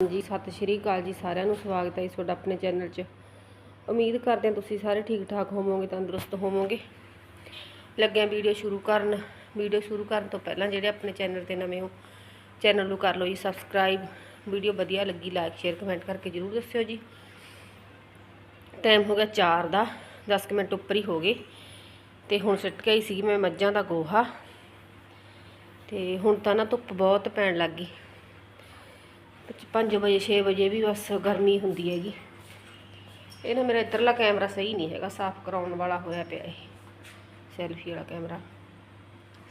ਜੀ ਸਤਿ ਸ਼੍ਰੀ ਅਕਾਲ ਜੀ ਸਾਰਿਆਂ ਨੂੰ, ਸਵਾਗਤ ਹੈ ਜੀ ਤੁਹਾਡਾ ਆਪਣੇ ਚੈਨਲ 'ਚ। ਉਮੀਦ ਕਰਦੇ ਹਾਂ ਤੁਸੀਂ ਸਾਰੇ ਠੀਕ ਠਾਕ ਹੋਵੋਗੇ, ਤੰਦਰੁਸਤ ਹੋਵੋਗੇ। ਲੱਗਿਆ ਵੀਡੀਓ ਸ਼ੁਰੂ ਕਰਨ। ਵੀਡੀਓ ਸ਼ੁਰੂ ਕਰਨ ਤੋਂ ਪਹਿਲਾਂ ਜਿਹੜੇ ਆਪਣੇ ਚੈਨਲ ਤੇ ਨਵੇਂ ਹੋ, ਚੈਨਲ ਨੂੰ ਕਰ ਲਓ ਜੀ ਸਬਸਕ੍ਰਾਈਬ। ਵੀਡੀਓ ਵਧੀਆ ਲੱਗੀ, ਲਾਈਕ, ਸ਼ੇਅਰ, ਕਮੈਂਟ ਕਰਕੇ ਜਰੂਰ ਦੱਸਿਓ ਜੀ। ਟਾਈਮ ਹੋ ਗਿਆ 4 ਦਾ 10 ਕੁ ਮਿੰਟ ਉੱਪਰ ਹੀ ਹੋ ਗਏ। ਤੇ ਹੁਣ ਸਿੱਟ ਕੇ ਹੀ ਸੀ ਮੈਂ ਮੱਝਾਂ ਦਾ ਗੋਹਾ। ਤੇ ਹੁਣ ਤਾਂ ਨਾ ਧੁੱਪ ਬਹੁਤ ਪੈਣ ਲੱਗ ਗਈ। 5 ਵਜੇ 6 ਵਜੇ ਵੀ ਬਸ ਗਰਮੀ ਹੁੰਦੀ ਹੈਗੀ। ਇਹ ਨਾ ਮੇਰਾ ਇੱਧਰਲਾ ਕੈਮਰਾ ਸਹੀ ਨਹੀਂ ਹੈਗਾ, ਸਾਫ਼ ਕਰਾਉਣ ਵਾਲਾ ਹੋਇਆ ਪਿਆ ਇਹ। ਸੈਲਫੀ ਵਾਲਾ ਕੈਮਰਾ।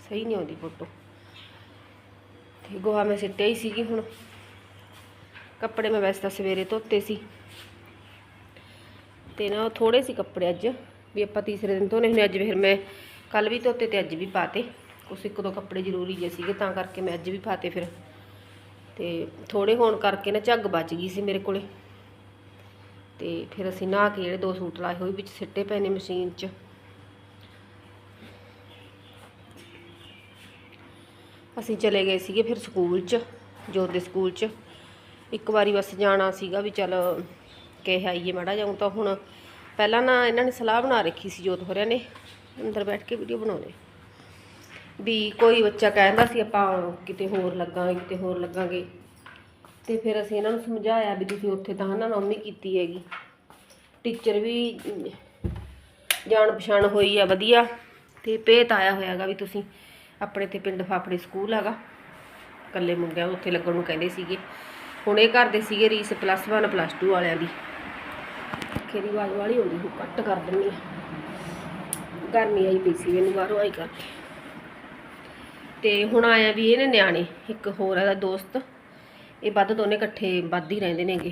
ਸਹੀ ਨਹੀਂ ਆਉਂਦੀ ਫੋਟੋ ਤੇ ਗੋਹਾ ਮੈਂ ਸਿੱਟਿਆ ਹੀ ਸੀਗੀ ਹੁਣ। ਕੱਪੜੇ ਮੈਂ ਵੈਸੇ ਤਾਂ ਸਵੇਰੇ ਧੋਤੇ ਸੀ। ਤੇ ਨਾ ਥੋੜੇ ਸੀ ਕੱਪੜੇ ਅੱਜ, ਵੀ ਆਪਾਂ ਤੀਸਰੇ ਦਿਨ ਧੋਣੇ ਹੁੰਦੇ ਅੱਜ ਫਿਰ ਮੈਂ ਕੱਲ ਵੀ ਧੋਤੇ ਤੇ ਅੱਜ ਵੀ ਪਾਤੇ। ਕੁਛ ਇੱਕ ਦੋ ਕੱਪੜੇ ਜ਼ਰੂਰੀ ਜੇ ਸੀਗੇ, ਤਾਂ ਕਰਕੇ ਮੈਂ ਅੱਜ ਵੀ ਪਾਤੇ ਫਿਰ। ਤੇ ਥੋੜੇ ਹੋਣ ਕਰਕੇ ਨਾ ਝੱਗ ਬਚ ਗਈ ਸੀ ਮੇਰੇ ਕੋਲੇ। ਤੇ ਫਿਰ ਅਸੀਂ ਨਹਾ ਕੇ ਜਿਹੜੇ ਦੋ ਸੂਟ ਲਾਏ ਹੋਏ ਵਿੱਚ ਸਿੱਟੇ ਪਏ ਨੇ ਮਸ਼ੀਨ 'ਚ। ਅਸੀਂ ਚਲੇ ਗਏ ਸੀਗੇ ਫਿਰ ਸਕੂਲ 'ਚ ਜੋਤ ਦੇ ਸਕੂਲ 'ਚ। ਇੱਕ ਵਾਰੀ ਬਸ ਜਾਣਾ ਸੀਗਾ ਵੀ ਚੱਲ ਕਹਿ ਆਈਏ ਮਾੜਾ ਜਾਉਂ ਤਾਂ ਹੁਣ ਪਹਿਲਾਂ ਨਾ ਇਹਨਾਂ ਨੇ ਸਲਾਹ ਬਣਾ ਰੱਖੀ ਸੀ ਜੋਤ ਹੋਰਿਆਂ ਨੇ, ਅੰਦਰ ਬੈਠ ਕੇ ਵੀਡੀਓ ਬਣਾਉਂਦੇ ਵੀ ਕੋਈ ਬੱਚਾ ਕਹਿੰਦਾ ਸੀ ਆਪਾਂ ਕਿਤੇ ਹੋਰ ਲੱਗਾਂਗੇ, ਕਿਤੇ ਹੋਰ ਲੱਗਾਂਗੇ। ਤੇ ਫਿਰ ਅਸੀਂ ਇਹਨਾਂ ਨੂੰ ਸਮਝਾਇਆ ਵੀ ਤੁਸੀਂ ਉੱਥੇ ਤਾਂ ਹਨਾ ਨੌਮੀ ਕੀਤੀ ਹੈਗੀ। ਟੀਚਰ ਵੀ ਜਾਣ ਪਛਾਣ ਹੋਈ ਆ ਵਧੀਆ ਤੇ ਭੇਤ ਆਇਆ ਹੋਇਆਗਾ ਵੀ ਤੁਸੀਂ ਆਪਣੇ ਤੇ ਪਿੰਡ ਫਾਫੜੇ ਸਕੂਲ ਹੈਗਾ। ਇਕੱਲੇ ਮੁੰਡਿਆਂ ਉੱਥੇ ਲੱਗਣ ਨੂੰ ਕਹਿੰਦੇ ਸੀਗੇ। ਹੁਣ ਇਹ ਕਰਦੇ ਸੀਗੇ ਰੀਸ ਪਲੱਸ 1 ਪਲੱਸ 2 ਵਾਲਿਆਂ ਦੀ। ਖੇਰੀ ਆਵਾਜ਼ ਵਾਲੀ ਹੁੰਦੀ ਉਹ ਕੱਟ ਕਰ ਦਿੰਨੀ ਆ। ਗਰਮੀ ਆਈ ਪਈ ਸੀ ਇਹਨੂੰ ਬਾਹਰੋਂ ਆਈ ਕਰਕੇ। ਤੇ ਹੁਣ ਆਇਆ ਵੀ ਇਹਨੇ ਨਿਆਣੇ, ਇੱਕ ਹੋਰ ਇਹਦਾ ਦੋਸਤ। ਇਹ ਵੱਧ ਦੋਨੇ ਇਕੱਠੇ ਵੱਧ ਹੀ ਰਹਿੰਦੇ ਨੇਗੇ।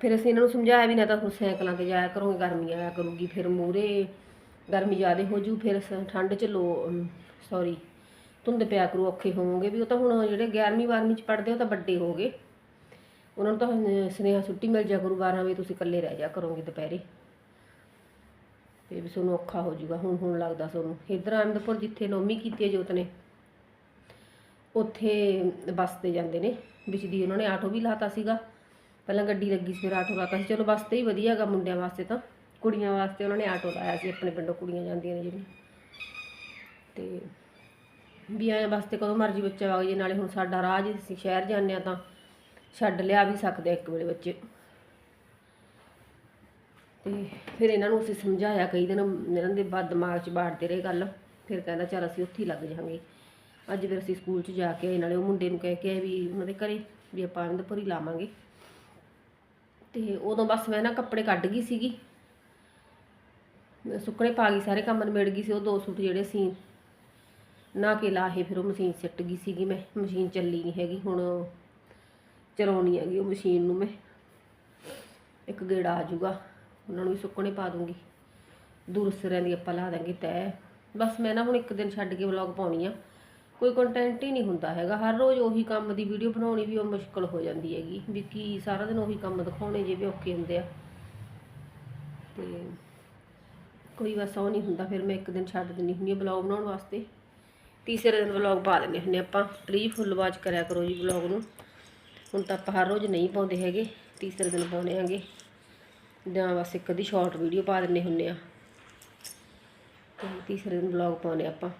ਫਿਰ ਅਸੀਂ ਇਹਨਾਂ ਨੂੰ ਸਮਝਾਇਆ ਵੀ ਨਾ ਤਾਂ ਹੁਣ ਸਾਈਕਲਾਂ ਤੇ ਜਾਇਆ ਕਰੋਗੇ ਗਰਮੀ ਆਇਆ ਕਰੂਗੀ, ਫਿਰ ਮੂਰੇ ਗਰਮੀ ਜ਼ਿਆਦੇ ਹੋ ਜੂ, ਫਿਰ ਸ- ਠੰਡ ਚ ਲੋ ਸੌਰੀ ਧੁੰਦ ਪਿਆ ਕਰੂ, ਔਖੇ ਹੋਵੋਗੇ ਵੀ, ਉਹ ਤਾਂ ਹੁਣ ਜਿਹੜੇ 11ਵੀਂ 12ਵੀਂ ਚ ਪੜਦੇ ਉਹ ਤਾਂ ਵੱਡੇ ਹੋ ਗਏ। ਉਹਨਾਂ ਨੂੰ ਤਾਂ ਸੁਨੇਹਾ ਛੁੱਟੀ ਮਿਲ ਜਾ ਕਰੂ 12 ਵਜੇ ਤੁਸੀਂ ਇਕੱਲੇ ਰਹਿ ਜਾ ਕਰੋਗੇ ਦੁਪਹਿਰੇ। ਤੇ ਵੀ ਤੁਹਾਨੂੰ ਔਖਾ ਹੋ ਜਾਊਗਾ, ਹੁਣ ਹੁਣ ਲੱਗਦਾ ਤੁਹਾਨੂੰ। ਇੱਧਰ ਅਹਿਮਦਪੁਰ ਜਿੱਥੇ ਨੌਮੀ ਕੀਤੀ ਹੈ ਜੋਤ ਨੇ, ਉੱਥੇ ਬੱਸ ਤੇ ਜਾਂਦੇ ਨੇ। ਵਿੱਚ ਦੀ ਉਹਨਾਂ ਨੇ ਆਟੋ ਵੀ ਲਾਤਾ ਸੀਗਾ। ਪਹਿਲਾਂ ਗੱਡੀ ਲੱਗੀ ਸੀ, ਫਿਰ ਆਟੋ ਲਾਤਾ ਸੀ। ਚਲੋ ਬੱਸ ਤੇ ਹੀ ਵਧੀਆ ਹੈਗਾ ਮੁੰਡਿਆਂ ਵਾਸਤੇ ਤਾਂ। ਕੁੜੀਆਂ ਵਾਸਤੇ ਉਹਨਾਂ ਨੇ ਆਟੋ ਲਾਇਆ ਸੀ, ਆਪਣੇ ਪਿੰਡੋਂ ਕੁੜੀਆਂ ਜਾਂਦੀਆਂ ਨੇ ਜਿਹੜੀਆਂ। ਤੇ ਵੀ ਆਏ ਬੱਸ ਕਦੋਂ ਮਰਜ਼ੀ ਬੱਚਾ ਵਗ ਜੇ, ਨਾਲੇ ਹੁਣ ਸਾਡਾ ਰਾਹ ਜੀ ਅਸੀਂ ਸ਼ਹਿਰ ਜਾਂਦੇ ਆ ਤਾਂ ਛੱਡ ਲਿਆ ਵੀ ਸਕਦੇ ਆ ਇੱਕ ਵੇਲੇ ਬੱਚੇ। ਤੇ ਫਿਰ ਇਹਨਾਂ ਨੂੰ ਅਸੀਂ ਸਮਝਾਇਆ ਕਈ ਦਿਨ ਇਹਨਾਂ ਦੇ ਬਾਅਦ ਦਿਮਾਗ 'ਚ ਬਾੜਦੇ ਰਹੇ ਗੱਲ। ਫਿਰ ਕਹਿੰਦਾ ਚੱਲ ਅਸੀਂ ਉੱਥੇ ਹੀ ਲੱਗ ਜਾਵਾਂਗੇ। ਅੱਜ ਫਿਰ ਅਸੀਂ ਸਕੂਲ 'ਚ ਜਾ ਕੇ ਆਏ, ਨਾਲੇ ਉਹ ਮੁੰਡੇ ਨੂੰ ਕਹਿ ਕੇ ਆਏ ਵੀ ਉਹਨਾਂ ਦੇ ਘਰੇ ਵੀ ਆਪਾਂ ਆਨੰਦਪੁਰ ਹੀ ਲਾਵਾਂਗੇ। ਤੇ ਉਦੋਂ ਬਸ ਮੈਂ ਨਾ ਕੱਪੜੇ ਕੱਢ ਗਈ ਸੀਗੀ। ਸੁੱਕਣੇ ਪਾ ਗਈ ਸਾਰੇ ਕੰਮ ਨਿਬੜ ਗਈ ਸੀ ਉਹ ਦੋ ਸੂਟ ਜਿਹੜੇ ਸੀ ਨਾ ਕੇ ਲਾਹੇ ਫਿਰ ਉਹ ਮਸ਼ੀਨ ਸਿੱਟ ਗਈ ਸੀਗੀ ਮੈਂ। ਮਸ਼ੀਨ ਚੱਲੀ ਨਹੀਂ ਹੈਗੀ ਹੁਣ ਚਲਾਉਣੀ ਹੈਗੀ ਉਹ ਮਸ਼ੀਨ ਨੂੰ ਮੈਂ। ਇੱਕ ਗੇੜਾ ਆ ਜਾਊਗਾ। ਉਹਨਾਂ ਨੂੰ ਵੀ ਸੁੱਕਣੇ ਪਾ ਦੂੰਗੀ। ਦੂਰ ਸਿਰਾਂ ਦੀ ਆਪਾਂ ਲਾ ਦਾਂਗੇ ਤੈ ਬਸ ਮੈਂ ਨਾ ਹੁਣ ਇੱਕ ਦਿਨ ਛੱਡ ਕੇ ਵਲੌਗ ਪਾਉਣੀ ਆ। ਕੋਈ ਕੰਟੈਂਟ ਹੀ ਨਹੀਂ ਹੁੰਦਾ ਹੈਗਾ। ਹਰ ਰੋਜ਼ ਉਹੀ ਕੰਮ ਦੀ ਵੀਡੀਓ ਬਣਾਉਣੀ ਵੀ ਉਹ ਮੁਸ਼ਕਲ ਹੋ ਜਾਂਦੀ ਹੈਗੀ। ਵੀ ਕੀ ਸਾਰਾ ਦਿਨ ਉਹੀ ਕੰਮ ਦਿਖਾਉਣੇ ਜੇ ਵੀ ਔਖੇ ਹੁੰਦੇ ਆ। ਤੇ ਕੋਈ ਬਸ ਉਹ ਨਹੀਂ ਹੁੰਦਾ। ਫਿਰ ਮੈਂ ਇੱਕ ਦਿਨ ਛੱਡ ਦਿੰਦੀ ਹੁੰਦੀ ਹਾਂ ਵਲੌਗ ਬਣਾਉਣ ਵਾਸਤੇ। ਤੀਸਰੇ ਦਿਨ ਵਲੌਗ ਪਾ ਦਿੰਦੇ ਹੁੰਦੇ ਆਪਾਂ। ਪਲੀਜ਼ ਫੁੱਲ ਵਾਚ ਕਰਿਆ ਕਰੋ ਜੀ ਵਲੌਗ ਨੂੰ। ਹੁਣ ਤਾਂ ਆਪਾਂ ਹਰ ਰੋਜ਼ ਨਹੀਂ ਪਾਉਂਦੇ ਹੈਗੇ। ਤੀਸਰੇ ਦਿਨ ਪਾਉਣੇ ਆਂਗੇ ਜਾਂ ਬਸ ਇੱਕ ਅੱਧੀ ਸ਼ਾਰਟ ਵੀਡੀਓ ਪਾ ਦਿੰਨੇ ਹੁੰਨੇ ਆ। ਤੇ ਤੀਸਰੇ ਦਿਨ ਵਲੌਗ ਪਾਉਣੇ ਆਪਾਂ।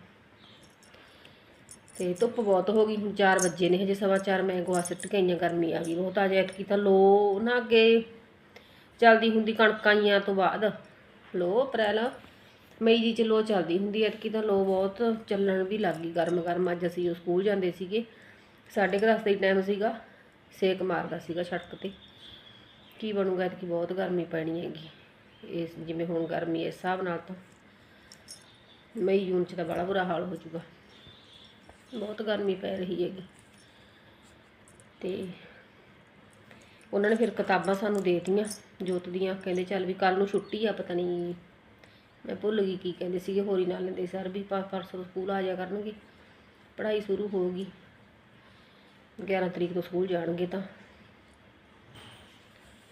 ਤੇ ਧੁੱਪ ਬਹੁਤ ਹੋ ਗਈ, ਹੁਣ 4 ਵਜੇ ਨੇ ਹਜੇ, ਸਵਾ ਚਾਰ ਮੈਂ ਗਵਾ ਸਿੱਟ ਕੇ ਆਈਆਂ ਗਰਮੀ ਆ ਗਈ, ਬਹੁਤ ਆ ਐਤਕੀ ਤਾਂ ਲੋ ਨਾ ਅੱਗੇ ਚੱਲਦੀ ਹੁੰਦੀ ਕਣਕਾਂ ਆਈਆਂ ਤੋਂ ਬਾਅਦ। ਲੋ ਅਪ੍ਰੈਲ, ਮਈ ਦੀ ਚ ਲੋ ਚੱਲਦੀ ਹੁੰਦੀ, ਐਤਕੀ ਤਾਂ ਲੋ ਬਹੁਤ ਚੱਲਣ ਵੀ ਲੱਗ ਗਈ ਗਰਮ ਗਰਮ। ਅੱਜ ਅਸੀਂ ਸਕੂਲ ਜਾਂਦੇ ਸੀਗੇ ਸਾਡੇ ਘਰ ਰਸਤੇ ਟਾਈਮ ਸੀਗਾ, ਸੇਕ ਮਾਰਦਾ ਸੀਗਾ ਸੜਕ ਤੇ। ਕੀ ਬਣੂਗਾ, ਐਤਕੀ ਬਹੁਤ ਗਰਮੀ ਪੈਣੀ ਹੈਗੀ। ਇਸ, ਜਿਵੇਂ ਹੁਣ ਗਰਮੀ ਇਸ ਹਿਸਾਬ ਨਾਲ ਤਾਂ ਮਈ, ਜੂਨ ਚ ਤਾਂ ਬੜਾ ਬੁਰਾ ਹਾਲ ਹੋ ਜਾਊਗਾ ਬਹੁਤ ਗਰਮੀ ਪੈ ਰਹੀ ਹੈਗੀ। ਤੇ ਉਹਨਾਂ ਨੇ ਫਿਰ ਕਿਤਾਬਾਂ ਸਾਨੂੰ ਦੇਤੀਆਂ ਦਿੱਤੀਆਂ, ਜੋਤ ਦੀਆਂ। ਕਹਿੰਦੇ ਚੱਲ ਵੀ ਕੱਲ ਨੂੰ ਛੁੱਟੀ ਆ, ਪਤਾ ਨਹੀਂ ਮੈਂ ਭੁੱਲ ਗਈ ਕੀ ਕਹਿੰਦੇ ਸੀਗੇ। ਹੋਰੀ ਨਾਲ ਲੈਂਦੇ ਸਰ ਵੀ ਪਰਸੋਂ ਸਕੂਲ ਆ ਜਾ ਕਰਨਗੇ। ਪੜ੍ਹਾਈ ਸ਼ੁਰੂ ਹੋਊਗੀ 11 ਤਰੀਕ ਤੋਂ ਸਕੂਲ ਜਾਣਗੇ ਤਾਂ।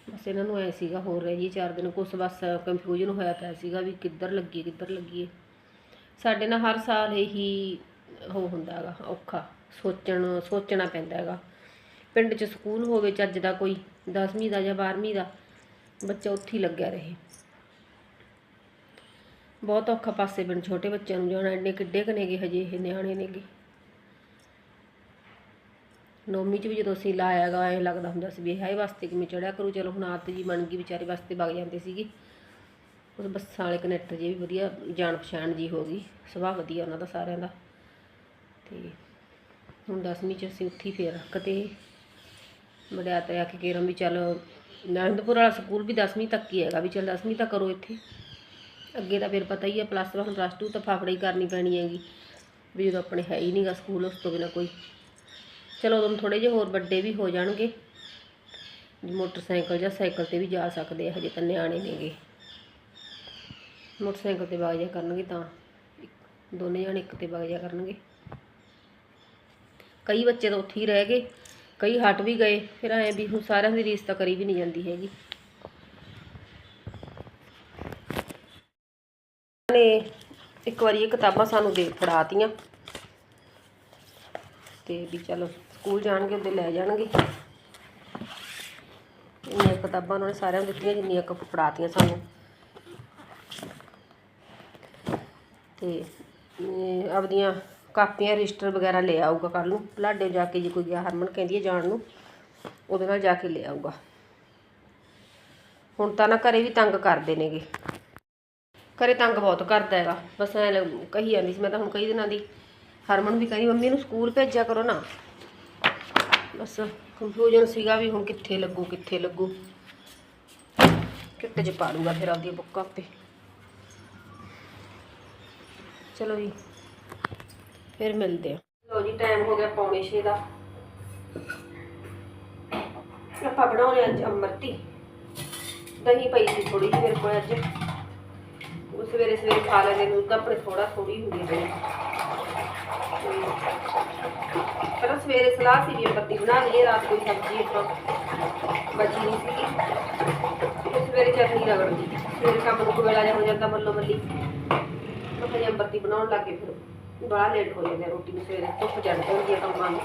ਬਸ ਇਹਨਾਂ ਨੂੰ ਐ ਸੀਗਾ, ਹੋਰ ਰਹਿ ਜੀ ਚਾਰ ਦਿਨ, ਕੁਛ ਬਸ ਕੰਫਿਊਜ਼ਨ ਹੋਇਆ ਪਿਆ ਸੀਗਾ ਵੀ ਕਿੱਧਰ ਲੱਗੀਏ ਕਿੱਧਰ ਲੱਗੀਏ ਸਾਡੇ ਨਾਲ ਹਰ ਸਾਲ ਇਹੀ ਉਹ ਹੁੰਦਾ ਹੈਗਾ, ਔਖਾ, ਸੋਚਣ, ਸੋਚਣਾ ਪੈਂਦਾ ਹੈਗਾ। ਪਿੰਡ 'ਚ ਸਕੂਲ ਹੋਵੇ ਚੱਜ ਦਾ ਕੋਈ 10ਵੀਂ ਦਾ ਜਾਂ 12ਵੀਂ ਦਾ, ਬੱਚਾ ਉੱਥੇ ਹੀ ਲੱਗਿਆ ਰਹੇ। ਬਹੁਤ ਔਖਾ ਪਾਸੇ ਪਿੰਡ, ਛੋਟੇ ਬੱਚਿਆਂ ਨੂੰ ਜਾਣਾ, ਇੰਨੇ ਕਿੱਡੇ ਕਨੇਗੇ ਹਜੇ, ਇਹ ਨਿਆਣੇ ਨੇਗੇ। ਨੌਵੀਂ ਚ ਵੀ ਜਦੋਂ ਅਸੀਂ ਲਾਇਆਗਾ, ਐਂ ਲੱਗਦਾ ਹੁੰਦਾ ਸੀ ਵੀ ਹਾਏ ਵਾਸਤੇ ਕਿਵੇਂ ਚੜਿਆ ਕਰੂ, ਚਲੋ ਹੁਣ ਆਦਤ ਜੀ ਬਣ ਗਈ, ਵਿਚਾਰੇ ਵਾਸਤੇ ਵਗ ਜਾਂਦੇ ਸੀਗੇ। ਉਸ ਬੱਸਾਂ ਵਾਲੇ ਕਨੈਕਟਰ ਜੀ ਵੀ ਵਧੀਆ ਜਾਣ ਪਛਾਣ ਜੀ ਹੋ ਗਈ, ਸੁਭਾਅ ਵਧੀਆ ਉਹਨਾਂ ਦਾ ਸਾਰਿਆਂ ਦਾ। ਤੇ ਹੁਣ 10ਵੀਂ ਚ ਅਸੀਂ ਉੱਥੇ ਹੀ ਫੇਰ ਕਿਤੇ। ਬੜਿਆ ਤੇ ਆ ਕੇ ਕੇਰਮ ਵੀ ਚੱਲ ਨਰਿੰਦਪੁਰ ਵਾਲਾ ਸਕੂਲ ਵੀ 10ਵੀਂ ਤੱਕ ਹੀ ਹੈਗਾ ਵੀ ਚੱਲ 10ਵੀਂ ਤੱਕ ਕਰੋ ਇੱਥੇ। ਅੱਗੇ ਤਾਂ ਫਿਰ ਪਤਾ ਹੀ ਹੈ ਪਲੱਸ 1 ਪਲੱਸ 2 ਤਾਂ ਫਾਫੜੀ ਕਰਨੀ ਪੈਣੀ ਹੈਗੀ। ਵੀ ਜਦੋਂ ਆਪਣੇ ਹੈ ਹੀ ਨਹੀਂਗਾ ਸਕੂਲ, ਉਸ ਤੋਂ ਬਿਨਾ ਕੋਈ ਚਲੋ ਉਦੋਂ ਥੋੜੇ ਜਿਹੇ ਹੋਰ ਵੱਡੇ ਵੀ ਹੋ ਜਾਣਗੇ। ਮੋਟਰਸਾਈਕਲ ਜਾਂ ਸਾਈਕਲ ਤੇ ਵੀ ਜਾ ਸਕਦੇ ਆ, ਹਜੇ ਤਾਂ ਨਿਆਣੇ ਨੇਗੇ ਮੋਟਰਸਾਈਕਲ ਤੇ ਵਗ ਜਾ ਕਰਨਗੇ ਤਾਂ, ਇੱਕ- ਦੋਨੇ ਜਣੇ ਇੱਕ ਤੇ ਵਗ ਜਾ ਕਰਨਗੇ। ਕਈ ਬੱਚੇ ਤਾਂ ਉੱਥੇ ਹੀ ਰਹਿ ਗਏ, ਕਈ ਹਟ ਵੀ ਗਏ, ਫਿਰ ਐ ਵੀ ਹੁਣ ਸਾਰਿਆਂ ਦੀ ਰੀਸ ਤਾਂ ਕਰੀ ਵੀ ਨਹੀਂ ਜਾਂਦੀ ਹੈਗੀ। ਨੇ ਇੱਕ ਵਾਰੀ ਇਹ ਕਿਤਾਬਾਂ ਸਾਨੂੰ ਦੇ ਫੜਾਤੀਆਂ। ਤੇ ਵੀ ਚਲੋ ਸਕੂਲ ਜਾਣਗੇ, ਉਹਦੇ ਲੈ ਜਾਣਗੇ। ਇੰਨੀਆਂ ਕਿਤਾਬਾਂ ਉਹਨਾਂ ਨੇ ਸਾਰਿਆਂ ਨੂੰ ਦਿੱਤੀਆਂ, ਜਿੰਨੀਆਂ ਕੁ ਫੜਾਤੀਆਂ ਸਾਨੂੰ। ਤੇ ਆਪਦੀਆਂ ਕਾਪੀਆਂ, ਰਜਿਸਟਰ ਵਗੈਰਾ ਲੈ ਆਊਗਾ ਕੱਲ ਨੂੰ। ਲਾਡੇ ਜਾ ਕੇ ਜੇ ਕੋਈ ਗਿਆ, ਹਰਮਨ ਕਹਿੰਦੀ ਹੈ ਜਾਣ ਨੂੰ, ਉਹਦੇ ਨਾਲ ਜਾ ਕੇ ਲੈ ਆਊਗਾ। ਹੁਣ ਤਾਂ ਨਾ ਘਰੇ ਵੀ ਤੰਗ ਕਰਦੇ ਨੇਗੇ। ਘਰੇ ਤੰਗ ਬਹੁਤ ਕਰਦਾ ਹੈਗਾ। ਬਸ ਐ ਕਹੀ ਜਾਂਦੀ ਸੀ, ਮੈਂ ਤਾਂ ਹੁਣ ਕਈ ਦਿਨਾਂ ਦੀ, ਹਰਮਨ ਵੀ ਕਹਿੰਦੀ, ਮੰਮੀ ਨੂੰ ਸਕੂਲ ਭੇਜਿਆ ਕਰੋ ਨਾ। ਬਸ ਕੰਫਿਊਜ਼ਨ ਸੀਗਾ ਵੀ ਹੁਣ ਕਿੱਥੇ ਲੱਗੂ ਕਿੱਥੇ ਲੱਗੂ। ਕਿੱਥੇ ਚ ਪਾੜੂਗਾ ਫਿਰ ਆਪਦੀਆਂ ਬੁੱਕ ਆਪੇ ਚਲੋ ਜੀ, ਫਿਰ ਮਿਲਦੇ ਆ ਲੋ ਜੀ ਟਾਈਮ ਹੋ ਗਿਆ ਪੌਣੇ 6 ਦਾ। ਆਪਾਂ ਬਣਾਉਣੇ ਅੱਜ ਅਮਰਤੀ। ਦਹੀਂ ਪਈ ਸੀ ਥੋੜੀ ਜਿਹੀ ਮੇਰੇ ਕੋਲ ਅੱਜ। ਉਹ ਸਵੇਰੇ ਸਵੇਰੇ ਖਾ ਲੈਂਦੇ ਦੁੱਧ ਤਾਂ ਆਪਣੇ ਥੋੜਾ ਥੋੜੀ ਹੁੰਦੀ ਹੈ ਪਰ ਸਵੇਰੇ ਸਲਾਹ ਸੀ ਵੀ ਬੱਤੀ ਬਣਾ ਲਈਏ, ਰਾਤ ਕੋਈ ਸਬਜ਼ੀ ਆਪਾਂ ਬਚੀ ਨਹੀਂ ਸੀਗੀ। ਤੇ ਸਵੇਰੇ ਚਟਨੀ ਰਗੜਦੀ ਸਵੇਰੇ ਕੰਮ ਨੂੰ ਵੇਲਾ ਜਿਹਾ ਹੋ ਜਾਂਦਾ ਮੱਲੋ ਮੱਲੀ। ਤਾਂ ਫਿਰ ਬੱਤੀ ਬਣਾਉਣ ਲੱਗੇ ਫਿਰ ਬੜਾ ਲੇਟ ਹੋ ਜਾਂਦਾ ਰੋਟੀ ਨੂੰ ਸਵੇਰੇ। ਧੁੱਪ ਚੜ ਜਾਂਦੀ ਹੈ ਕੰਮਾਂ ਨੂੰ।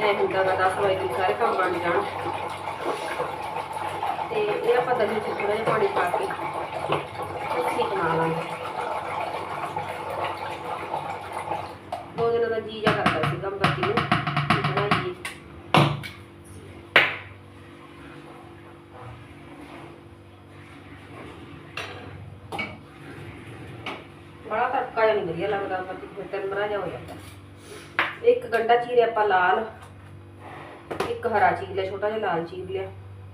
ਇਹ ਹੁੰਦਾ ਗਾ 10 ਵਜੇ ਤੱਕ ਸਾਰੇ ਕੰਮ ਬਣ ਜਾਣ। ਤੇ ਇਹ ਆਪਾਂ ਦਹੀਂ ਚ ਥੋੜਾ ਜਿਹਾ ਪਾਣੀ ਪਾ ਕੇ ਫਿਰ ਜਿਹਾ ਹੋ ਜਾਂਦਾ। ਇੱਕ ਗੰਡਾ ਚੀਰਿਆ ਆਪਾਂ ਲਾਲ, ਇੱਕ ਹਰਾ ਚੀਰ ਲਿਆ, ਛੋਟਾ ਜਿਹਾ ਲਾਲ ਚੀਰ ਲਿਆ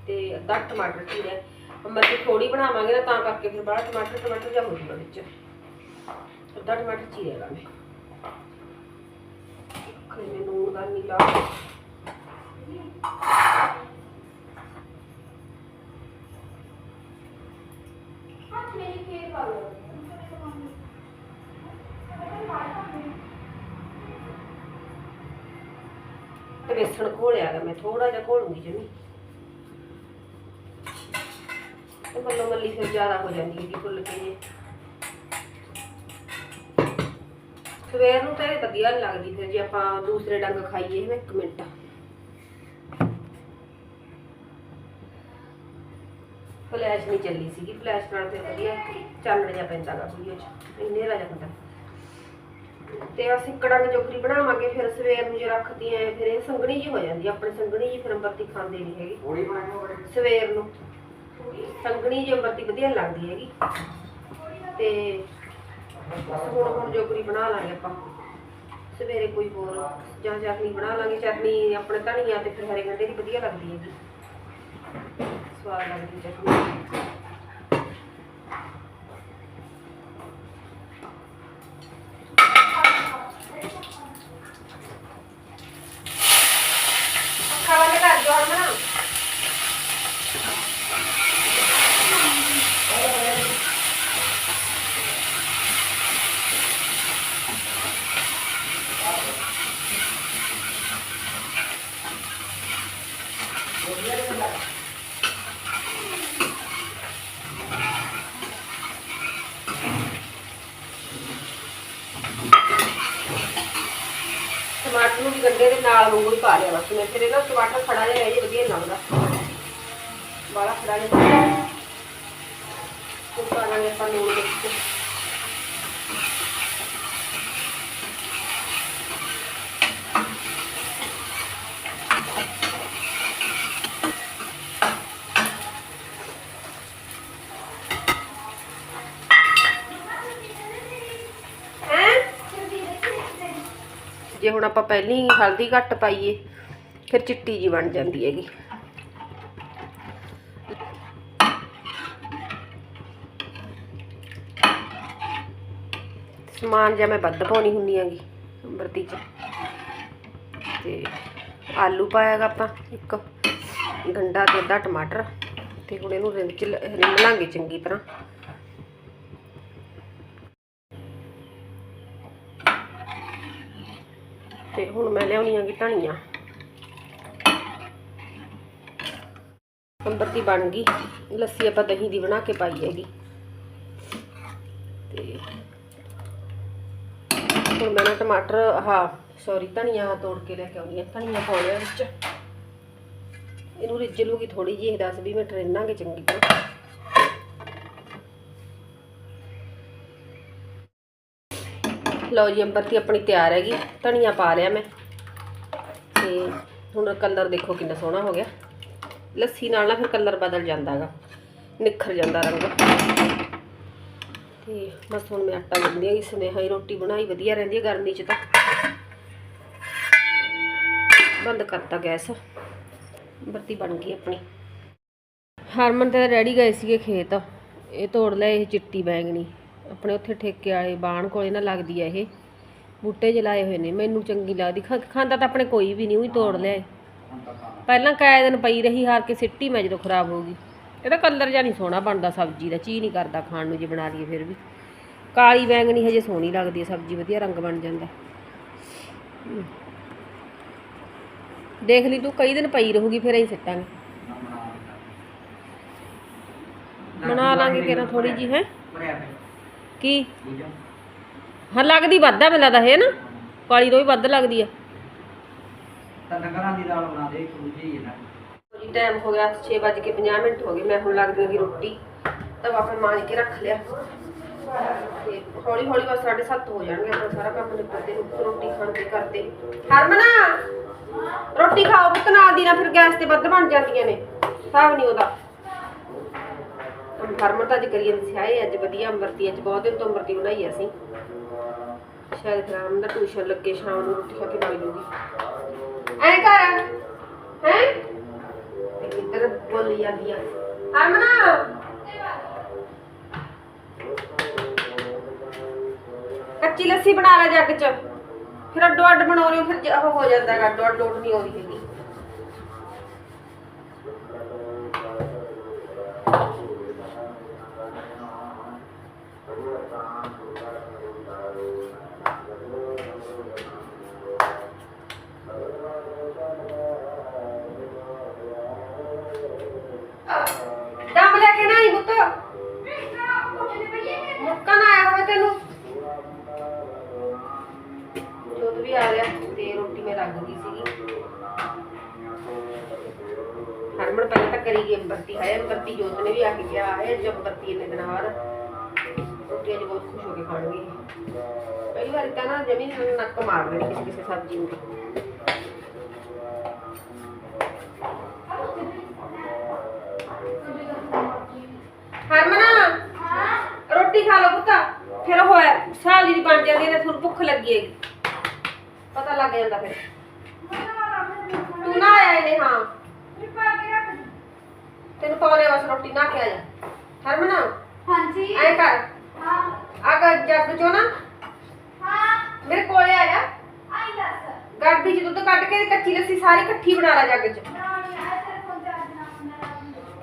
ਤੇ ਅੱਧਾ ਟਮਾਟਰ ਚੀਰਿਆ ਮੱਤੀ ਥੋੜੀ ਬਣਾਵਾਂਗੇ ਨਾ ਤਾਂ ਕਰਕੇ ਫਿਰ ਬੜਾ ਟਮਾਟਰ ਟਮਾਟਰ ਜਿਹਾ ਹੋ ਜੂਗਾ ਵਿੱਚ। ਅੱਧਾ ਟਮਾਟਰ ਚੀਰਿਆਗਾ ਮੈਂ। ਖੜੇ ਨੂਨ ਦਾ ਨੀਲਾ। ਤੇ ਵੇਸਣ ਘੋਲਿਆ ਗਾ ਮੈਂ ਥੋੜਾ ਜਿਹਾ ਘੋਲੂੰਗੀ ਜਮੀ। ਤੇ ਮੱਲੋ ਮੱਲੀ ਫਿਰ ਜ਼ਿਆਦਾ ਹੋ ਜਾਂਦੀ ਹੈ ਫੁੱਲ ਕੇ ਸਵੇਰ ਨੂੰ ਤਾਂ ਇਹ ਵਧੀਆ ਨੀ ਲੱਗਦੀ ਫਿਰ ਜੇ ਆਪਾਂ ਦੂਸਰੇ ਡੰਗ ਖਾਈਏ ਨਾ ਇੱਕ ਮਿੰਟ। ਫਲੈਸ਼ ਨਹੀਂ ਚੱਲੀ ਸੀਗੀ, ਫਲੈਸ਼ ਨਾਲ ਤੇ ਵਧੀਆ ਚਾਨਣ ਜਿਹਾ ਪੈਂਦਾ ਗਾ ਵੀਡੀਓ 'ਚ, ਇੰਨੇ ਰਾਜਾ ਹੁੰਦਾ ਤੇ ਅਸੀਂ ਕੜੰਗ ਜੋਗਰੀ ਬਣਾਵਾਂਗੇ ਫਿਰ ਸਵੇਰ ਨੂੰ ਜੇ ਰੱਖਦੀ ਐ ਫਿਰ ਇਹ ਸੰਘਣੀ ਜੀ ਹੋ ਜਾਂਦੀ ਆ, ਆਪਣੇ ਸੰਘਣੀ ਜੀ ਫਿਰ ਅੰਬਰਤੀ ਖਾਂਦੇ ਨਹੀਂ ਹੈਗੇ। ਥੋੜੀ ਬਣਾਈ ਹੋਵੇ। ਸਵੇਰ ਨੂੰ। ਸੰਘਣੀ ਜੀ ਅੰਬਰਤੀ ਵਧੀਆ ਲੱਗਦੀ ਹੈਗੀ। ਤੇ ਬਸ ਹੁਣ ਹੁਣ ਜੋਗਰੀ ਬਣਾ ਲਾਂਗੇ ਆਪਾਂ। ਸਵੇਰੇ ਕੋਈ ਹੋਰ ਜਾਂ ਚਟਨੀ ਬਣਾ ਲਾਂਗੇ ਚਟਨੀ ਆਪਣੇ ਧਨੀਆ ਤੇ ਫਿਰ ਹਰੇ ਗੰਢੇ ਦੀ ਵਧੀਆ ਲੱਗਦੀ ਹੈਗੀ। ਸਵਾਦ ਲੱਗਦੀ ਚਟਨੀ ਪੱਖਾ ਬੰਦ ਕਰ ਦਿਓ ਹਰਮਨ ਟਮਾਟਰ ਟਮਾਟਰ ਨੂੰ ਵੀ ਗੰਡੇ ਦੇ ਨਾਲ ਵਾਂਗੂ ਹੀ ਪਾ ਲਿਆ ਬਸ ਮੈਂ ਫਿਰ ਇਹਦਾ ਟਮਾਟਰ ਖੜਾ ਜਿਹਾ ਰਹਿ ਵਧੀਆ ਨੀ ਲੱਗਦਾ। ਬਾਲਾ ਖੜਾ ਜਿਹਾ। ਉਹ ਪਾਣਾਂਗੇ ਆਪਾਂ ਲੂਣ ਵਿੱਚ। ਜੇ ਹੁਣ ਆਪਾਂ ਪਹਿਲੀ ਹਲਦੀ ਘੱਟ ਪਾਈਏ, ਫਿਰ ਚਿੱਟੀ ਜੀ ਬਣ ਜਾਂਦੀ ਹੈਗੀ। ਸਮਾਨ ਜਿਹਾ ਮੈਂ ਵੱਧ ਪਾਉਣੀ ਹੁੰਦੀ ਹੈਗੀ ਅੰਬਰਤੀ ਚ। ਤੇ ਆਲੂ ਪਾਇਆਗਾ ਆਪਾਂ, ਇੱਕ ਗੰਡਾ ਤੇ ਅੱਧਾ ਟਮਾਟਰ। ਤੇ ਹੁਣ ਇਹਨੂੰ ਰਿੰਚ ਰਿੰਨ ਲਾਂਗੇ ਚੰਗੀ ਤਰ੍ਹਾਂ। ਤੇ ਹੁਣ ਮੈਂ ਲਿਆਉਣੀ ਆਂਗੀ ਧਨੀਆ ਅੰਬਰਤੀ ਬਣ ਗਈ। ਲੱਸੀ ਆਪਾਂ ਦਹੀਂ ਦੀ ਬਣਾ ਕੇ ਪਾਈ ਹੈਗੀ। ਤੇ ਹੁਣ ਮੈਂ ਨਾ ਟਮਾਟਰ ਹਾਂ ਸੌਰੀ ਧਨੀਆ ਤੋੜ ਕੇ ਲੈ ਕੇ ਆਉਣੀ ਆ। ਧਨੀਆ ਪਾਉਣਾ ਵਿੱਚ। ਇਹਨੂੰ ਰਿੱਝ ਲੂਗੀ ਥੋੜੀ ਜਿਹੀ 10 20 ਮਿੰਟ ਰਿੰਨਾਂਗੇ ਚੰਗੀ ਤਰ੍ਹਾਂ। ਲਓ ਜੀ ਅੰਬਰਤੀ ਆਪਣੀ ਤਿਆਰ ਹੈਗੀ। ਧਨੀਆ ਪਾ ਲਿਆ ਮੈਂ। ਤੇ ਹੁਣ ਕਲਰ ਦੇਖੋ ਕਿੰਨਾ ਸੋਹਣਾ ਹੋ ਗਿਆ। ਲੱਸੀ ਨਾਲ ਨਾ ਫਿਰ ਕਲਰ ਬਦਲ ਜਾਂਦਾ ਹੈਗਾ। ਨਿਖਰ ਜਾਂਦਾ ਰੰਗ। ਤੇ ਬਸ ਹੁਣ ਮੈਂ ਆਟਾ ਗੁੰਨਦੀ ਹਾਂ ਸਨੇਹਾ ਹੀ ਰੋਟੀ ਬਣਾਈ, ਵਧੀਆ ਰਹਿੰਦੀ ਹੈ ਗਰਮੀ 'ਚ ਤਾਂ। ਬੰਦ ਕਰਤਾ ਗੈਸ। ਬੱਤੀ ਬਣ ਗਈ ਆਪਣੀ। ਹਰਮਨ ਤੇ ਰੈਡੀ ਗਏ ਸੀਗੇ ਖੇਤ। ਇਹ ਤੋੜ ਲਿਆ, ਇਹ ਚਿੱਟੀ ਬੈਂਗਣੀ। ਆਪਣੇ ਉੱਥੇ ਠੇਕੇ ਵਾਲੇ ਬਾਣ ਕੋਲੇ ਨਾ ਲੱਗਦੀ ਆ ਇਹ। ਬੂਟੇ ਜਲਾਏ ਹੋਏ ਨੇ, ਮੈਨੂੰ ਚੰਗੀ ਲੱਗਦੀ। ਖਾ- ਖਾਂਦਾ ਤਾਂ ਆਪਣੇ ਕੋਈ ਵੀ ਨਹੀਂ ਉਹੀ ਤੋੜ ਲਿਆ ਇਹ। ਪਹਿਲਾਂ ਕਾਇ ਦਿਨ ਪਈ ਰਹੀ, ਹਾਰ ਕੇ ਸਿੱਟੀ ਮੈਂ ਜਦੋਂ ਖਰਾਬ ਹੋ ਗਈ। ਇਹਦਾ ਕਲਰ ਜਾਂ ਨਹੀਂ ਸੋਹਣਾ ਬਣਦਾ ਸਬਜ਼ੀ ਦਾ ਚੀ ਨਹੀਂ ਕਰਦਾ ਖਾਣ ਨੂੰ ਜੇ ਬਣਾ ਲਈਏ ਫਿਰ ਵੀ। ਕਾਲੀ ਬੈਂਗਣੀ ਹਜੇ ਸੋਹਣੀ ਲੱਗਦੀ ਹੈ ਸਬਜ਼ੀ ਵਧੀਆ ਰੰਗ ਬਣ ਜਾਂਦਾ। ਹਮ। ਦੇਖ ਲਈ ਤੂੰ, ਕਈ ਦਿਨ ਪਈ ਰਹੂਗੀ, ਫਿਰ ਅਸੀਂ ਸਿੱਟਾਂਗੇ। ਬਣਾ ਲਾਂਗੇ ਕਿਰਾਂ ਥੋੜੀ ਜੀ ਹੈ? ਕੀ? ਹਾਂ ਲੱਗਦੀ ਵੱਧ ਆ ਮੈਨੂੰ ਲੱਗਦਾ ਹੈ ਨਾ ਕਾਲੀ ਤੋਂ ਵੀ ਵੱਧ ਲੱਗਦੀ ਆ। ਤਾਂ ਡੰਗਰਾਂ ਦੀ ਦਾਲ ਬਣਾ ਦੇ ਇੱਕ ਦੂਜੀ ਹੈ ਨਾ ਜੀ ਟਾਈਮ ਹੋ ਗਿਆ 6:50 ਮਿੰਟ ਹੋ ਗਏ ਮੈਂ ਹੁਣ ਲੱਗਦੀ ਹੈਗੀ ਰੋਟੀ। ਤਾਂ ਵਾਪਸ ਮਾਂਜ ਕੇ ਰੱਖ ਲਿਆ। ਤੇ ਹੌਲੀ ਹੌਲੀ ਬਸ 7:30 ਹੋ ਜਾਣਗੇ ਆਪਣਾ ਸਾਰਾ ਕੰਮ ਨਿਪਟਦੇ ਨੂੰ ਰੋਟੀ ਖਾਣ ਦੇ ਕਰਦੇ। ਹਰਮਨ! ਰੋਟੀ ਖਾਓ ਪੁੱਤ ਨਾਲ ਦੀ ਨਾ ਫਿਰ ਗੈਸ ਤੇ ਵੱਧ ਬਣ ਜਾਂਦੀਆਂ ਨੇ। ਸਾਬ ਨਹੀਂ ਉਹਦਾ। ਹਰਮਨ ਅੱਜ ਕਰੀ ਜਾਂਦੀ ਸੀ ਹਾਏ ਅੱਜ ਵਧੀਆ ਅੰਮ੍ਰਿਤੀ ਅੱਜ ਬਹੁਤ ਦਿਨ ਤੋਂ ਅੰਮ੍ਰਿਤੀ ਬਣਾਈ ਅਸੀਂ। ਸ਼ਾਇਦ ਫਿਰ ਦਾ ਟਿਊਸ਼ਨ ਲੱਗੇ ਸ਼ਾਮ ਨੂੰ ਰੋਟੀ ਖਾ ਕੇ ਵਗ ਜੂਗੀ। ਐ ਕਰ ਹੈ? ਇੱਧਰ ਬੋਲੀ ਜਾਂਦੀ ਆ। ਹਰਮਨ ਕੱਚੀ ਲੱਸੀ ਬਣਾ ਲੈ ਜੱਗ ਚ। ਫਿਰ ਅੱਡੋ ਅੱਡ ਬਣਾਉਣੀ ਹੋ, ਫਿਰ ਉਹ ਹੋ ਜਾਂਦਾ ਹੈਗਾ ਅੱਡੋ ਅੱਡ ਲੋਟ ਨਹੀਂ ਆਉਂਦੀ ਹੈਗੀ। ਰੋਟੀ ਮੈਂ ਲੱਗ ਗਈ ਸੀਗੀ ਹਰਮਨ ਪਹਿਲਾਂ ਤਾਂ ਕਰੀ ਗਈ ਅੰਬਰਤੀ ਹੈ ਅੰਬਰਤੀ ਜੋਤ ਨੇ ਵੀ ਆ ਕੇ ਕਿਹਾ ਹੈ ਜਬ ਅੰਬਰਤੀ ਇੰਨੇ ਦਿਨਾਂ ਬਾਅਦ ਰੋਟੀ ਅੱਜ ਬਹੁਤ ਖੁਸ਼ ਹੋ ਕੇ ਖਾਣਗੇ ਪਹਿਲੀ ਵਾਰ ਤਾਂ ਨਾ ਜਮੀਨ ਨੱਕ ਮਾਰ ਲੈਣੀ ਕਿਸੇ ਕਿਸੇ ਸਬਜ਼ੀ ਨੂੰ ਹਰਮਨ ਰੋਟੀ ਖਾ ਲਓ ਪੁੱਤਾ ਫਿਰ ਹੋਇਆ ਸਬਜ਼ੀ ਦੀ ਬਣ ਜਾਂਦੀ ਹੈ ਤੇ ਤੁਹਾਨੂੰ ਭੁੱਖ ਲੱਗੀ ਹੈਗੀ ਪਤਾ ਲੱਗ ਜਾਂਦਾ ਫਿਰ ਤੂੰ ਨਾ ਆਇਆ ਇਹਨੇ ਹਾਂ ਤੈਨੂੰ ਪਾਉਣੇ ਬਸ ਰੋਟੀ ਨਾ ਕੇ ਆ ਜਾ ਹਰਮਨ ਹਾਂਜੀ। ਐ ਕਰ। ਹਾਂ। ਆਗਾ ਜੱਗ ਚੋਂ ਨਾ। ਹਾਂ। ਮੇਰੇ ਕੋਲੇ ਆ ਜਾ। ਆਈ ਦੱਸ। ਗੜਬੀ ਚ ਦੁੱਧ ਕੱਢ ਕੇ ਕੱਚੀ ਲੱਸੀ ਸਾਰੀ ਇਕੱਠੀ ਬਣਾ ਲੈ ਜੱਗ ਚ। ਆ ਚਾਰਜ ਨਾ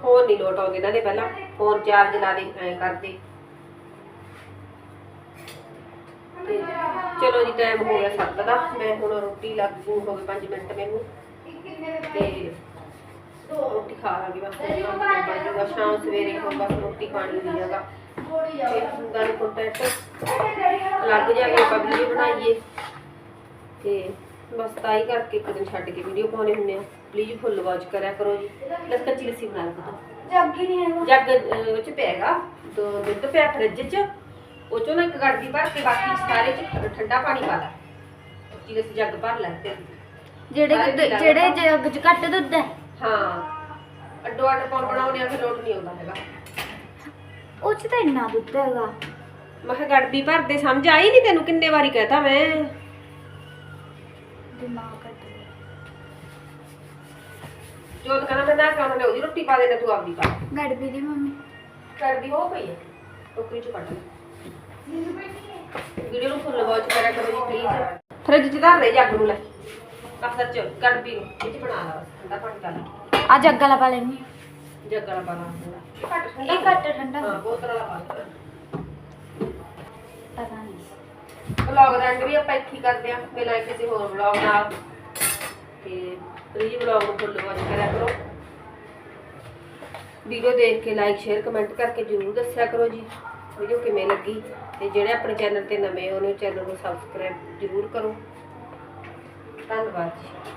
ਫੋਨ ਨਹੀਂ ਲੋਟ ਆਉਂਦੇ ਇਹਨਾਂ ਦੇ ਪਹਿਲਾਂ। ਫੋਨ ਚਾਰਜ ਲਾ ਦੇ ਐ ਕਰਦੇ। ਚਲੋ ਜੀ ਟਾਈਮ ਹੋ ਗਿਆ 7 ਦਾ। ਮੈਂ ਹੁਣ ਰੋਟੀ ਲੱਗ ਜੂ ਹੋ ਗਏ 5 ਮਿੰਟ ਮੈਨੂੰ। ਤੇ ਰੋਟੀ ਖਾ ਲਾਂਗੇ ਬਸ ਹੁਣ ਕੰਮ ਬਣ ਜਾਊਗਾ ਸ਼ਾਮ ਸਵੇਰੇ ਹੁਣ ਬਸ ਰੋਟੀ ਪਾਣੀ ਦੀ ਜਗ੍ਹਾ ਥੋੜੀ ਤੇ। ਹੁੰਦਾ ਨਹੀਂ ਕੰਟੈਕਟ ਆ ਲੱਗ ਜਾਗੇ ਆਪਾਂ ਵੀਡੀਓ ਬਣਾਈਏ। ਤੇ ਬਸ ਤਾਂ ਹੀ ਕਰਕੇ ਇੱਕ ਦਿਨ ਛੱਡ ਕੇ ਵੀਡੀਓ ਪਾਉਣੇ ਹੁੰਦੇ ਆ। ਪਲੀਜ਼ ਫੁੱਲ ਵਾਚ ਕਰਿਆ ਕਰੋ ਜੀ। ਲੱਸ ਕੱਚੀ ਲੱਸੀ ਬਣਾ ਲਓ ਜੱਗ ਹੀ ਨਹੀਂ ਹੈਗਾ। ਜੱਗ ਦੋ ਦੁੱਧ ਪਿਆ ਫਰਿੱਜ ਚ। ਉਹ ਚੋਂ ਨਾ ਇੱਕ ਗੜਦੀ ਭਰ ਕੇ ਬਾਕੀ ਸਾਰੇ ਚ ਠੰਡਾ ਪਾਣੀ ਪਾ ਲੈ। ਕੱਚੀ ਲੱਸੀ ਜੱਗ ਭਰ ਲੈ ਤੇ ਜਿਹੜੇ ਦੁੱਧ- ਜਿਹੜੇ। ਜੱਗ ਚ ਘੱਟ ਦੁੱਧ ਹੈ। ਹਾਂ। ਅੱਡੋ ਅੱਡ ਪਾਉਣ ਬਣਾਉਣੇ ਆ ਫਿਰ ਲੋਟ ਨਹੀਂ ਆਉਂਦਾ ਹੈਗਾ। ਉਹ ਚ ਤਾਂ ਇੰਨਾ ਦੁੱਧ ਹੈਗਾ। ਮੈਂ ਕਿਹਾ ਗੜਬੀ ਭਰਦੇ ਸਮਝ ਆਈ ਨਹੀਂ ਤੈਨੂੰ ਕਿੰਨੇ ਵਾਰੀ ਕਹਤਾ ਮੈਂ। ਦਿਮਾਗ ਘੱਟ ਗਿਆ। ਜੋਤ ਕਹਿੰਦਾ ਮੈਂ ਨਾ ਖਾਣਾ ਉਹਦੀ ਰੋਟੀ ਪਾ ਦੇਣਾ ਤੂੰ ਆਪਦੀ ਪਾ। ਗੜਬੀ ਦੀ ਮੰਮੀ। ਗੜਬੀ ਹੋ ਪਈ ਹੈ। ਟੋਕਰੀ ਚ ਕੱਢ ਵੀਡੀਓ ਨੂੰ ਫੁੱਲ ਵਾਚ ਕਰਿਆ ਕਰੋ ਜੀ ਪਲੀਜ਼ ਫਰਿੱਜ ਚ ਧਰ ਦੇ ਜੱਗ ਨੂੰ ਲੈ। ਜੱਗ ਵਾਲਾ ਪਾ ਲੈਣੀ ਜੱਗ ਵਾਲਾ ਪਾਣਾ ਘੱਟ ਠੰਡਾ। ਇਹ ਘੱਟ ਠੰਡਾ ਹਾਂ ਬੋਤਲ ਵਾਲਾ ਪਾ ਦੇ ਪਤਾ ਨਹੀਂ। ਵਲੌਗ ਦਾ ਐਂਡ ਵੀ ਆਪਾਂ ਇੱਥੇ ਹੀ ਕਰਦੇ ਆਂ ਮਿਲਾਂ ਕਿਸੇ ਹੋਰ ਵਲੌਗ ਨਾਲ। ਤੇ ਪਲੀਜ਼ ਵਲੌਗ ਨੂੰ ਫੁੱਲ ਵਾਚ ਕਰਿਆ ਕਰੋ। ਵੀਡੀਓ ਦੇਖ ਕੇ ਲਾਈਕ ਸ਼ੇਅਰ ਕਮੈਂਟ ਕਰਕੇ ਜਰੂਰ ਦੱਸਿਆ ਕਰੋ ਜੀ। ਵੀਡੀਓ ਕਿਵੇਂ ਲੱਗੀ? ਤੇ ਜਿਹੜੇ ਆਪਣੇ ਚੈਨਲ ਤੇ ਨਵੇਂ ਹੋ ਨੇ ਚੈਨਲ ਨੂੰ ਸਬਸਕ੍ਰਾਈਬ ਜਰੂਰ ਕਰੋ। ਧੰਨਵਾਦ ਜੀ।